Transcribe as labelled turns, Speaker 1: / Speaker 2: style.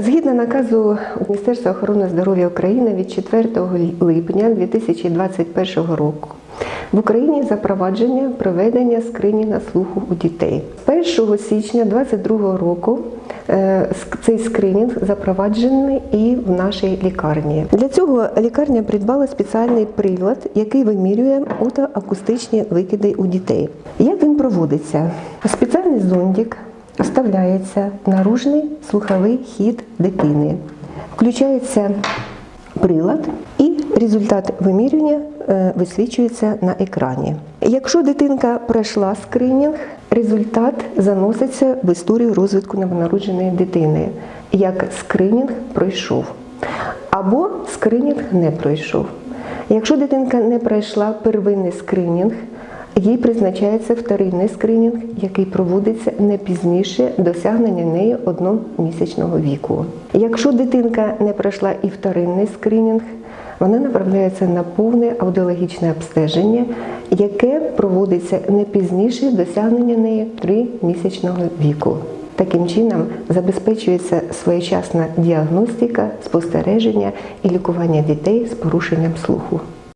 Speaker 1: Згідно наказу Міністерства охорони здоров'я України від 4 липня 2021 року в Україні запровадження проведення скринінгу слуху у дітей. 1 січня 2022 року е, цей скринінг запроваджений і в нашій лікарні. Для цього лікарня придбала спеціальний прилад, який вимірює отоакустичні викиди у дітей. Як він проводиться? Спеціальний зондик вставляється наружний слуховий хід дитини. Включається прилад, і результат вимірювання е, висвічується на екрані. Якщо дитинка пройшла скринінг, результат заноситься в історію розвитку новонародженої дитини, як скринінг пройшов, або скринінг не пройшов. Якщо дитинка не пройшла первинний скринінг, їй призначається вторинний скринінг, який проводиться не пізніше досягнення нею одномісячного віку. Якщо дитинка не пройшла і вторинний скринінг, вона направляється на повне аудіологічне обстеження, яке проводиться не пізніше досягнення нею тримісячного віку. Таким чином забезпечується своєчасна діагностика, спостереження і лікування дітей з порушенням слуху.